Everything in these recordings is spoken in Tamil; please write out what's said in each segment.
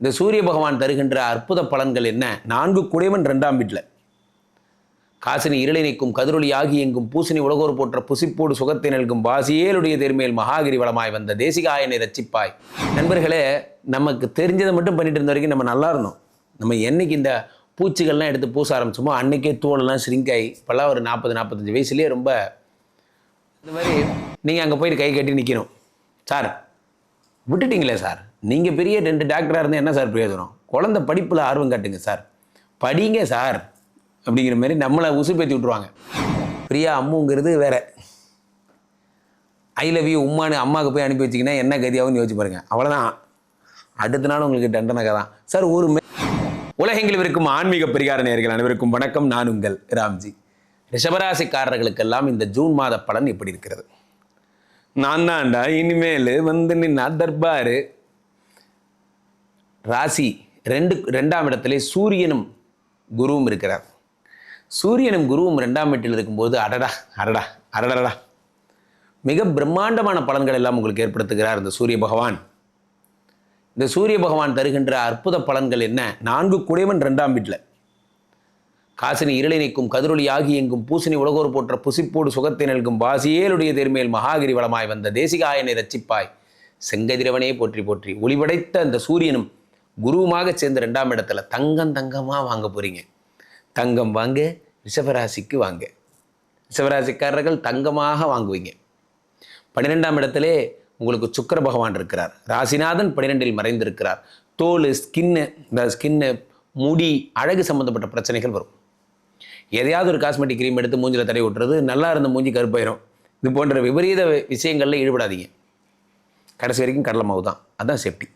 இந்த சூரிய பகவான் தருகின்ற அற்புத பலன்கள் என்ன? நான்கு குடைவன் ரெண்டாம் வீட்டில். காசினி இருளை நீக்கும் கதிரொலி ஆகி எங்கும் பூசணி உலகோர் போற்ற புசிப்போடு சுகத்தை நல்கும் வாசியேலுடைய திருமேல் மகாகிரி வளமாய் வந்த தேசிகாயனை ரச்சிப்பாய் நண்பர்களே நமக்கு தெரிஞ்சதை மட்டும் பண்ணிட்டு இருந்த வரைக்கும் நம்ம நல்லா இருந்தோம். நம்ம என்னைக்கு இந்த பூச்சிகள்லாம் எடுத்து பூச ஆரம்பிச்சோமோ அன்னைக்கே தோலெல்லாம் ஸ்ரிங்காய் இப்போல்லாம் ஒரு நாற்பது நாற்பத்தஞ்சு வயசுலேயே ரொம்ப இந்த மாதிரி நீங்கள் அங்கே போயிட்டு கை கட்டி நிற்கணும் சார் விட்டுட்டீங்களே சார்? நீங்கள் பெரிய ரெண்டு டாக்டராக இருந்தால் என்ன சார் பிரயோஜனம்? குழந்த படிப்பில் ஆர்வம் காட்டுங்க சார். படிங்க சார். அப்படிங்கிற மாதிரி நம்மளை உசுப்பேற்றி விட்ருவாங்க பிரியா அம்முங்கிறது வேற. ஐ லவ் யூ உம்மானு அம்மாவுக்கு போய் அனுப்பி வச்சிங்கன்னா என்ன கதியாகும்னு யோசிச்சு பாருங்க. அவ்வளோதான் அடுத்த நாள் உங்களுக்கு தண்டனை தான். சார் ஒரு மே- உலகெங்கிலும் இருக்கும் ஆன்மீக பரிகார நேர்கள் அனைவருக்கும் வணக்கம். நான் உங்கள் ராம்ஜி. ரிஷபராசிக்காரர்களுக்கெல்லாம் இந்த ஜூன் மாத பலன் எப்படி இருக்கிறது? நான் தான்டா இனிமேல் வந்து நின்னா தர்பாரு. ராசி ரெண்டு ரெண்டாம் இடத்துலே சூரியனும் குருவும் இருக்கிறார். சூரியனும் குருவும் ரெண்டாம் வீட்டில் இருக்கும்போது அடடா அடடா அடடடா மிக பிரம்மாண்டமான பலன்கள் எல்லாம் உங்களுக்கு ஏற்படுத்துகிறார் இந்த சூரிய பகவான். இந்த சூரிய பகவான் தருகின்ற அற்புத பலன்கள் என்ன? நான்கு குடைவன் ரெண்டாம் வீட்டில். காசினி இருளை நீக்கும் கதிரொலி ஆகி எங்கும் பூசணி உலகோர் போற்ற புசிப்போடு சுகத்தை நல்கும் வாசியேலுடைய திருமேல் மகாகிரி வளமாய் வந்த தேசிகாயனை ரச்சிப்பாய் செங்கதிரவனே போற்றி போற்றி. ஒளிபடைத்த அந்த சூரியனும் குருவுமாக சேர்ந்த ரெண்டாம் இடத்துல தங்கம் தங்கமாக வாங்க போகிறீங்க தங்கம் வாங்க ரிஷபராசிக்கு வாங்க. ரிஷபராசிக்காரர்கள் தங்கமாக வாங்குவீங்க. பன்னிரெண்டாம் இடத்திலே உங்களுக்கு சுக்கர பகவான் இருக்கிறார். ராசிநாதன் பன்னிரெண்டில் மறைந்திருக்கிறார். தோல் ஸ்கின்னு இந்த ஸ்கின்னு முடி அழகு சம்மந்தப்பட்ட பிரச்சனைகள் வரும். எதையாவது ஒரு காஸ்மெட்டிக் க்ரீம் எடுத்து மூஞ்சில் தடை விட்டுறது நல்லா இருந்த மூஞ்சி கருப்பாயிரும். இது போன்ற விபரீத விஷயங்களில் ஈடுபடாதீங்க. கடைசி வரைக்கும் கடலை மாவு தான். அதான் சேஃப்டி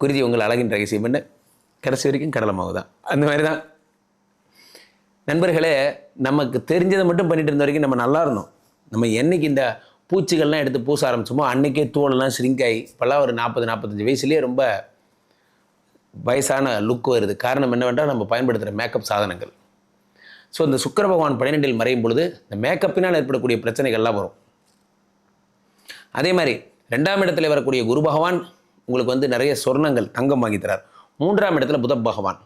குருதி உங்கள் அழகின் ரகசியம் என்ன? கடைசி வரைக்கும் கடலை மாவு தான். அந்த மாதிரி தான். நண்பர்களே நமக்கு தெரிஞ்சதை மட்டும் பண்ணிட்டு இருந்த வரைக்கும் நம்ம நல்லா இருந்தோம். நம்ம என்னைக்கு இந்த பூச்சிகள்லாம் எடுத்து பூச ஆரம்பிச்சோமோ அன்றைக்கே தோலெல்லாம் ஸ்ரிங்காய் இப்போல்லாம் ஒரு நாற்பது நாற்பத்தஞ்சு வயசுலேயே ரொம்ப வயசான லுக் வருது. காரணம் என்னவென்றால் நம்ம பயன்படுத்துகிற மேக்கப் சாதனங்கள். ஸோ இந்த சுக்கர பகவான் பன்னிரெண்டில் மறையும் பொழுது இந்த மேக்கப்பினால் ஏற்படக்கூடிய பிரச்சனைகள்லாம் வரும். அதே மாதிரி ரெண்டாம் இடத்துல வரக்கூடிய குரு பகவான் உங்களுக்கு வந்து நிறைய சொர்ணங்கள் தங்கம் வாங்கி தரார். மூன்றாம் இடத்துல புத பகவான்.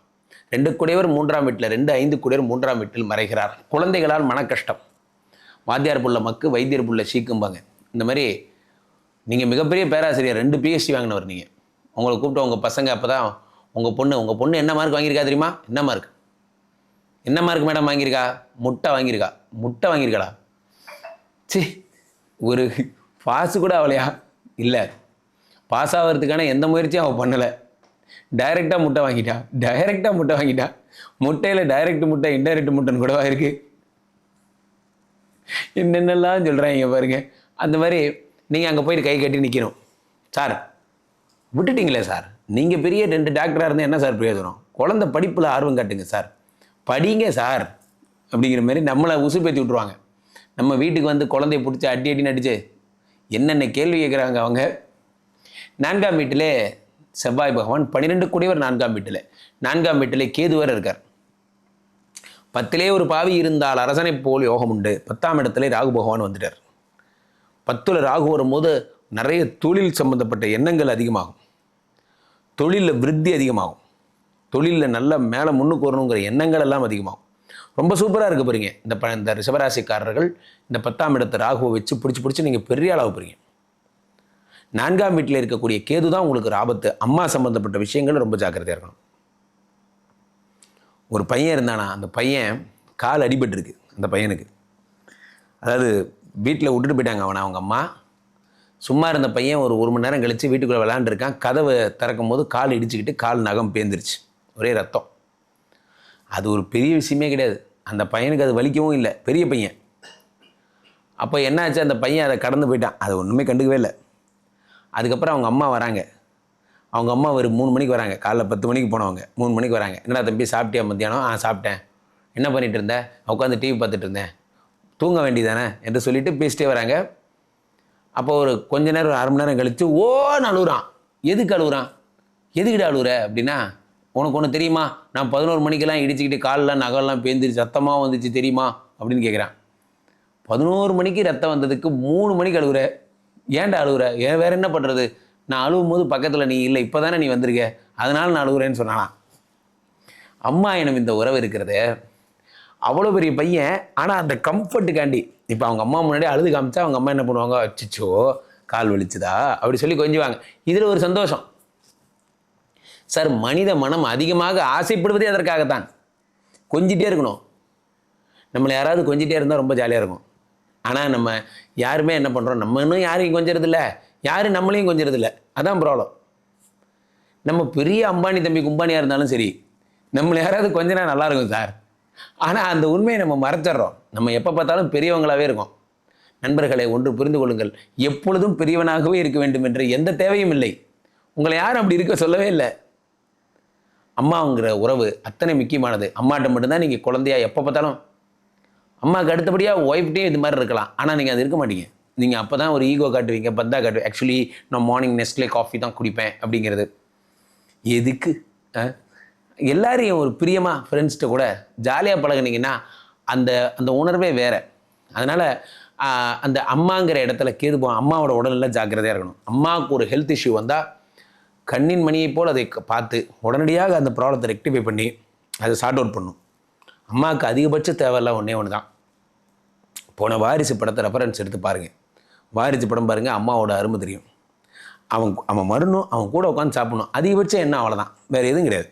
ரெண்டு குடையவர் மூன்றாம் வீட்டில் ரெண்டு ஐந்து குடையவர் மூன்றாம் வீட்டில் மறைகிறார். குழந்தைகளால் மன கஷ்டம் வாத்தியார் புள்ள மக்கு வைத்தியர் புள்ள சீக்கும்பாங்க. இந்த மாதிரி நீங்கள் மிகப்பெரிய பேராசிரியர் ரெண்டு பிஎஸ்சி வாங்கினவர் நீங்கள் உங்களை கூப்பிட்டு உங்கள் பசங்க அப்போ தான் உங்கள் பொண்ணு உங்கள் பொண்ணு என்ன மார்க் வாங்கியிருக்கா தெரியுமா? என்ன மார்க் என்ன மார்க் மேடம் வாங்கியிருக்கா? முட்டை வாங்கியிருக்கா? முட்டை வாங்கியிருக்காளா? சி ஒரு பாசு கூட அவளையா? இல்லை. பாஸ் ஆகிறதுக்கான எந்த முயற்சியும் அவள் பண்ணலை. டைரெக்டாக முட்டை வாங்கிட்டா. டைரெக்டாக முட்டை வாங்கிட்டா. முட்டையில் டைரக்ட் முட்டை இன்டைரக்ட் முட்டைன்னு கூடவா இருக்குது என்னென்னலாம் சொல்கிறாங்க பாருங்க. அந்த மாதிரி நீங்கள் அங்கே போயிட்டு கை கட்டி நிற்கணும் சார் விட்டுட்டீங்களே சார். நீங்கள் பெரிய ரெண்டு டாக்டராக இருந்தால் என்ன சார் பிரயோஜனம்? குழந்த படிப்பில் ஆர்வம் காட்டுங்க சார். படிங்க சார். அப்படிங்கிற மாதிரி நம்மளை உசு பேத்தி விட்ருவாங்க நம்ம வீட்டுக்கு வந்து குழந்தைய பிடிச்சி அடி அடி நடிச்சு என்னென்ன கேள்வி கேட்குறாங்க அவங்க? நான்காம் வீட்டிலே செவ்வாய் பகவான் பன்னிரெண்டு கூடியவர் நான்காம் வீட்டில். நான்காம் வீட்டிலே கேதுவர் இருக்கார். பத்திலே ஒரு பாவி இருந்தால் அரசனை போல் யோகம் உண்டு. பத்தாம் இடத்துல ராகு பகவான் வந்துட்டார். பத்தில் ராகு வரும்போது நிறைய தொழில் சம்பந்தப்பட்ட எண்ணங்கள் அதிகமாகும். தொழிலில் விருத்தி அதிகமாகும். தொழிலில் நல்ல மேலே முன்னுக்கு வரணுங்கிற எண்ணங்கள் எல்லாம் அதிகமாகும். ரொம்ப சூப்பராக இருக்க போகிறீங்க இந்த ப இந்த ரிஷபராசிக்காரர்கள் இந்த பத்தாம் இடத்தை ராகுவை வச்சு பிடிச்சி பிடிச்சி நீங்கள் பெரிய ஆளாக போகிறீங்க நான்காம் வீட்டில் இருக்கக்கூடிய கேது தான் உங்களுக்கு ஒரு ஆபத்து அம்மா சம்மந்தப்பட்ட விஷயங்கள் ரொம்ப ஜாக்கிரதையாக இருக்கணும். ஒரு பையன் இருந்தானா அந்த பையன் கால் அடிபட்டுருக்கு அந்த பையனுக்கு. அதாவது வீட்டில் விட்டுட்டு போயிட்டாங்க அவனை அவங்க அம்மா. சும்மா இருந்த பையன் ஒரு ஒரு மணி நேரம் கழித்து வீட்டுக்குள்ளே விளாண்டுருக்கான் கதவை திறக்கும் போது கால் இடிச்சுக்கிட்டு கால் நகம் பேந்துருச்சு. ஒரே ரத்தம். அது ஒரு பெரிய விஷயமே கிடையாது. அந்த பையனுக்கு அது வலிக்கவும் இல்லை. பெரிய பையன். அப்போ என்னாச்சு? அந்த பையன் அதை கடந்து போயிட்டான். அதை ஒன்றுமே கண்டுக்கவே இல்லை. அதுக்கப்புறம் அவங்க அம்மா வராங்க. அவங்க அம்மா ஒரு மூணு மணிக்கு வராங்க. காலைல பத்து மணிக்கு போனவங்க. மூணு மணிக்கு வராங்க. என்னடா தம்பி சாப்பிட்டியா மத்தியானம்? ஆ சாப்பிட்டேன். என்ன பண்ணிகிட்டு இருந்தேன் உட்காந்து டிவி பார்த்துட்டு இருந்தேன். தூங்க வேண்டியதானே? என்று சொல்லிட்டு பேசிட்டே வராங்க. அப்போ ஒரு கொஞ்ச நேரம் ஒரு அரை மணி நேரம் கழித்து ஓன்னு அழுகுறான் எதுக்கு அழுகுறான் எதுக்கிட்ட அழுகுற அப்படின்னா உனக்கு ஒன்று தெரியுமா? நான் பதினோரு மணிக்கெல்லாம் இடிச்சுக்கிட்டு காலெலாம் நகலெலாம் பேந்துருச்சு சத்தமாக வந்துச்சு தெரியுமா? அப்படின்னு கேட்குறான் பதினோரு மணிக்கு ரத்தம் வந்ததுக்கு மூணு மணிக்கு அழுகுற ஏன்டா அழுகுற ஏன் வேற என்ன பண்ணுறது நான் அழுவும் போது பக்கத்தில் நீ இல்லை இப்போ தானே நீ வந்திருக்க? அதனால நான் அழுகுறேன்னு சொன்னானா? அம்மா எனும் இந்த உறவு இருக்கிறது. அவ்வளோ பெரிய பையன் ஆனால் அந்த கம்ஃபர்ட்டுக்காண்டி இப்போ அவங்க அம்மா முன்னாடி அழுது காமிச்சா அவங்க அம்மா என்ன பண்ணுவாங்க? அச்சிச்சோ கால் வலிச்சுதா? அப்படி சொல்லி கொஞ்சுவாங்க. இதில் ஒரு சந்தோஷம். சார் மனித மனம் அதிகமாக ஆசைப்படுவதே அதற்காகத்தான். கொஞ்சிட்டே இருக்கணும். நம்மளை யாராவது கொஞ்சிட்டே இருந்தால் ரொம்ப ஜாலியாக இருக்கும். ஆனால் நம்ம யாருமே என்ன பண்ணுறோம் நம்ம இன்னும் யாரையும் கொஞ்சறதில்ல. யாரும் நம்மளையும் கொஞ்சறதில்ல. அதான் ப்ராப்ளம் நம்ம பெரிய அம்பானி தம்பி கும்பானியாக இருந்தாலும் சரி நம்மளை யாராவது கொஞ்சனா நல்லாயிருக்கும் நல்லா இருக்கும் சார். ஆனால் அந்த உண்மையை நம்ம மறைச்சிடுறோம். நம்ம எப்போ பார்த்தாலும் பெரியவங்களாகவே இருக்கோம். நண்பர்களை ஒன்று புரிந்து கொள்ளுங்கள். எப்பொழுதும் பெரியவனாகவே இருக்க வேண்டும் என்று எந்த தேவையும் இல்லை. உங்களை யாரும் அப்படி இருக்க சொல்லவே இல்லை. அம்மாங்கிற உறவு அத்தனை முக்கியமானது. அம்மாட்ட மட்டும்தான் நீங்கள் குழந்தையா எப்போ பார்த்தாலும் அம்மாவுக்கு அடுத்தபடியாக ஒய்ஃப்டையும் இது மாதிரி இருக்கலாம். ஆனால் நீங்கள் அது இருக்க மாட்டீங்க. நீங்கள் அப்போ தான் ஒரு ஈகோ காட்டுவீங்க பத்தாக காட்டுவீங்க. ஆக்சுவலி நான் மார்னிங் நெஸ்ட்லே காஃபி தான் குடிப்பேன் அப்படிங்கிறது. எதுக்கு? ஆ? எல்லாரையும் ஒரு பிரியமாக ஃப்ரெண்ட்ஸ்கிட்ட கூட ஜாலியாக பழகினீங்கன்னா அந்த அந்த உணர்வே வேறு. அதனால் அந்த அம்மாங்கிற இடத்துல கேது போ அம்மாவோட உடல்நிலை ஜாக்கிரதையாக இருக்கணும். அம்மாவுக்கு ஒரு ஹெல்த் இஷ்யூ வந்தால் கண்ணின் மணியைப் போல் அதை பார்த்து உடனடியாக அந்த ப்ராப்ளத்தை ரெக்டிஃபை பண்ணி அதை சார்ட் அவுட் பண்ணும் அம்மாவுக்கு அதிகபட்ச தேவையெல்லாம் ஒன்றே ஒன்று தான் போன வாரிசு படத்தை ரெஃபரன்ஸ் எடுத்து பாருங்கள் வாரிசு படம் பாருங்கள் அம்மாவோட அருமை தெரியும். அவன் அவன் மறணும் அவன் கூட உட்காந்து சாப்பிடணும். அதிகபட்சம் என்ன அவ்வளோதான் வேறு எதுவும் கிடையாது.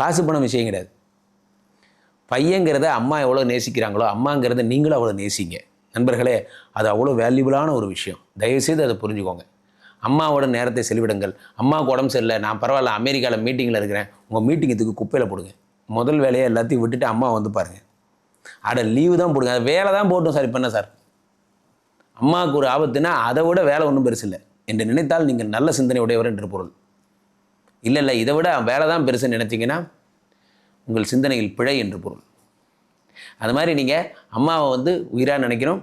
காசு பணம் விஷயம் கிடையாது. பையங்கிறத அம்மா எவ்வளோ நேசிக்கிறாங்களோ அம்மாங்கிறத நீங்களும் அவ்வளோ நேசிங்க. நண்பர்களே அது அவ்வளோ வேல்யூபிளான ஒரு விஷயம். தயவுசெய்து அதை புரிஞ்சுக்கோங்க. அம்மாவோட நேரத்தை செலவிடுங்கள். அம்மாவுக்கு உடம்பு சரியில்லை. நான் பரவாயில்ல அமெரிக்காவில் மீட்டிங்கில் இருக்கிறேன். உங்கள் மீட்டிங்கத்துக்கு குப்பையில் போடுங்க. முதல் வேலையை எல்லாத்தையும் விட்டுட்டு அம்மா வந்து பாருங்கள் அட லீவு தான் போடுங்க. அது வேலை தான் போட்டோம் சார் இப்போ என்ன சார்? அம்மாவுக்கு ஒரு ஆபத்துனா அதை விட வேலை ஒன்றும் பெருசு இல்லை. என்று நினைத்தால் நீங்கள் நல்ல சிந்தனை உடையவர் என்று பொருள். இல்லை இல்லை இதை விட வேலை தான் பெருசுன்னு நினச்சிங்கன்னா உங்கள் சிந்தனையில் பிழை என்று பொருள். அது மாதிரி நீங்கள் அம்மாவை வந்து உயிராக நினைக்கிறோம்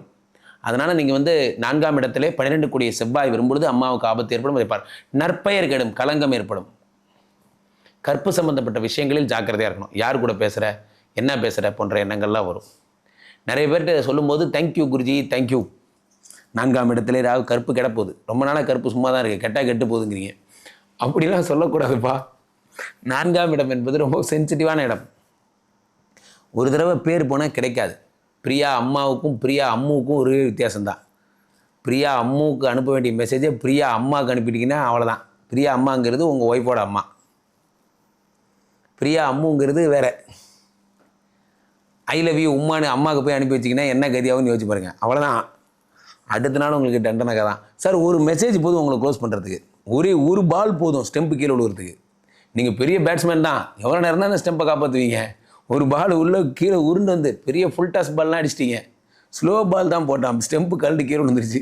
அதனால் நீங்கள் வந்து நான்காம் இடத்திலே பன்னிரெண்டு கூடிய செவ்வாய் வரும்பொழுது அம்மாவுக்கு ஆபத்து ஏற்படும். அதை பார் நற்பெயர் கெடும் களங்கம் ஏற்படும். கற்பு சம்பந்தப்பட்ட விஷயங்களில் ஜாக்கிரதையாக இருக்கணும். யார் கூட பேசுகிற என்ன பேசுகிற போன்ற எண்ணங்கள்லாம் வரும். நிறைய பேர்கிட்ட சொல்லும்போது தேங்க்யூ குருஜி. தேங்க்யூ நான்காம் இடத்துல ஏதாவது கருப்பு கிடப்போகுது. ரொம்ப நாளாக கருப்பு சும்மா தான் இருக்குது கெட்டால் கெட்டு போகுதுங்கிறீங்க. அப்படிலாம் சொல்லக்கூடாதுப்பா. நான்காம் இடம் என்பது ரொம்ப சென்சிட்டிவான இடம். ஒரு தடவை பேர் போனால் கிடைக்காது. பிரியா அம்மாவுக்கும் பிரியா அம்முவுக்கும் ஒரே வித்தியாசம்தான். பிரியா அம்முவுக்கு அனுப்ப வேண்டிய மெசேஜை பிரியா அம்மாவுக்கு அனுப்பிட்டீங்கன்னா அவ்வளோதான் பிரியா அம்மாங்கிறது உங்கள் ஒய்ஃபோட அம்மா. பிரியா அம்முங்கிறது வேற. ஐ லவ் யூ உம்மானு அம்மாவுக்கு போய் அனுப்பி வச்சிங்கன்னா என்ன கதியாகும்னு யோசிச்சு பாருங்க. அவ்வளோதான் அடுத்த நாள் உங்களுக்கு தண்டனை தான் சார் ஒரு மெசேஜ் போதும் உங்களை க்ளோஸ் பண்ணுறதுக்கு ஒரே ஒரு பால் போதும் ஸ்டெம்பு கீழே விழுகிறதுக்கு நீங்கள் பெரிய பேட்ஸ்மேன் தான். எவ்வளோ நேரம் தான் அந்த ஸ்டெம்பை காப்பாற்றுவீங்க ஒரு பால் உள்ளே கீழே உருண்டு வந்து பெரிய ஃபுல் டாஸ் பால்லாம் அடிச்சிட்டீங்க. ஸ்லோ பால் தான் போட்டான். ஸ்டெம்பு கழண்டு கீழே விழுந்துருச்சு.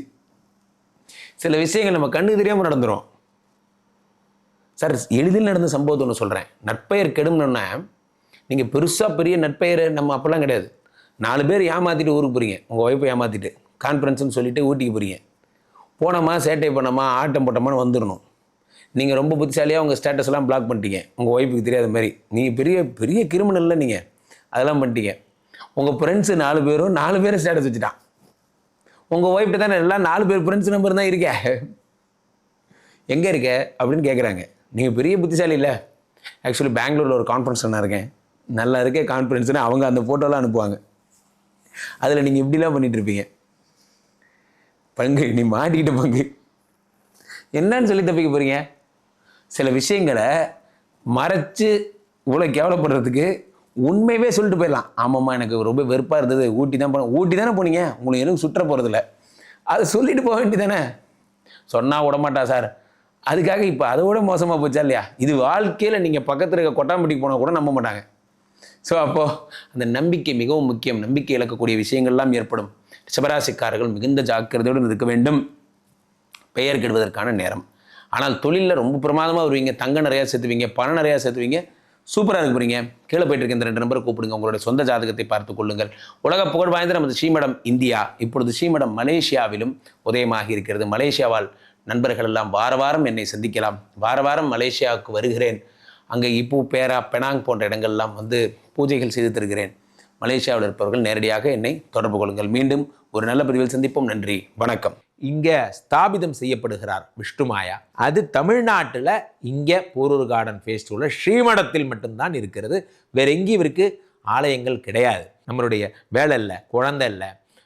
சில விஷயங்கள் நம்ம கண்ணு தெரியாமல் நடந்துடும் சார் எளிதில் நடந்த சம்பவத்தை ஒன்று சொல்கிறேன் நட்பெயர் கெடும்னோன்னா நீங்கள் பெருசாக பெரிய நட்பெயர் நம்ம அப்போல்லாம் கிடையாது. நாலு பேர் ஏமாற்றிட்டு ஊருக்கு போகிறீங்க உங்கள் ஒய்ஃபை ஏமாற்றிட்டு கான்ஃபரன்ஸ்னு சொல்லிவிட்டு ஊட்டிக்கு போகிறீங்க போனோமா சேட்டை பண்ணோமா ஆட்டம் போட்டோமான்னு வந்துடணும். நீங்கள் ரொம்ப புத்திசாலியாக உங்கள் ஸ்டேட்டஸ்லாம் பிளாக் பண்ணிட்டீங்க. உங்கள் ஒய்ஃபுக்கு தெரியாத மாதிரி. நீங்கள் பெரிய பெரிய கிரிமினல்ல நீங்கள் அதெல்லாம் பண்ணிட்டீங்க. உங்கள் ஃப்ரெண்ட்ஸு நாலு பேரும் நாலு பேரும் ஸ்டேட்டஸ் வச்சுட்டான். உங்கள் ஒய்ஃப்ட்ட தானே எல்லாம் நாலு பேர் ஃப்ரெண்ட்ஸ் நம்பர் தான் இருக்கே. எங்கே இருக்க? அப்படின்னு கேட்குறாங்க நீங்கள் பெரிய புத்திசாலி இல்லை. ஆக்சுவலி பெங்களூரில் ஒரு கான்ஃபரன்ஸ் நான் இருக்கேன். நல்லா இருக்கே கான்ஃபரன்ஸ்னு அவங்க அந்த ஃபோட்டோலாம் அனுப்புவாங்க. அதில் நீங்கள் இப்படிலாம் பண்ணிகிட்ருப்பீங்க பங்கு நீ மாட்டிக்கிட்ட பங்கு. என்னன்னு சொல்லி தப்பிக்க போகிறீங்க சில விஷயங்களை மறைச்சு இவ்வளோ கேவலப்படுறதுக்கு உண்மையவே சொல்லிட்டு போயிடலாம். ஆமாம்மா எனக்கு ரொம்ப வெறுப்பாக இருந்தது. ஊட்டி தான் போனேன் ஊட்டி தானே போனீங்க? உங்களுக்கு எதுவும் சுற்ற போகிறதில்ல அதை சொல்லிட்டு போக வேண்டியதானே சொன்னால் விடமாட்டா சார். அதுக்காக இப்போ அதை விட மோசமாக போச்சா இல்லையா? இது வாழ்க்கையில் நீங்கள் பக்கத்தில் இருக்க கொட்டாம்பட்டிக்கு போனால் கூட நம்ப மாட்டாங்க. ஸோ அப்போது அந்த நம்பிக்கை மிகவும் முக்கியம். நம்பிக்கை இழக்கக்கூடிய விஷயங்கள்லாம் ஏற்படும். சிவராசிக்காரர்கள் மிகுந்த ஜாக்கிரதையுடன் இருக்க வேண்டும். பெயர் கெடுவதற்கான நேரம். ஆனால் தொழிலில் ரொம்ப பிரமாதமாக வருவீங்க. தங்கம் நிறையா சேர்த்துவீங்க. பணம் நிறையா சேர்த்துவீங்க. சூப்பராக இருக்க போகிறீங்க கீழே போயிட்டு இருக்க இந்த ரெண்டு நம்பரை கூப்பிடுங்க. உங்களுடைய சொந்த ஜாதகத்தை பார்த்து கொள்ளுங்கள். உலக புகழ் வாய்ந்த நமது ஸ்ரீமடம் இந்தியா. இப்பொழுது ஸ்ரீமடம் மலேசியாவிலும் உதயமாகி இருக்கிறது. மலேசியாவால் நண்பர்கள் எல்லாம் வார வாரம் என்னை சந்திக்கலாம். வார வாரம் மலேசியாவுக்கு வருகிறேன். அங்கே இப்பு பேரா பெனாங் போன்ற இடங்கள்லாம் வந்து பூஜைகள் செய்து தருகிறேன். மலேசியாவில் இருப்பவர்கள் நேரடியாக என்னை தொடர்பு கொள்ளுங்கள். மீண்டும் ஒரு நல்ல பதிவில் சந்திப்போம். நன்றி. வணக்கம். இங்கே ஸ்தாபிதம் செய்யப்படுகிறார் விஷ்ணுமாயா அது தமிழ்நாட்டில் இங்கே போரூர் கார்டன் ஃபேஸ்டிவலில் ஸ்ரீமடத்தில் மட்டும்தான் இருக்கிறது. வேற எங்கேயும் இவருக்கு ஆலயங்கள் கிடையாது. நம்மளுடைய வேலை இல்லை குழந்தை இல்லை.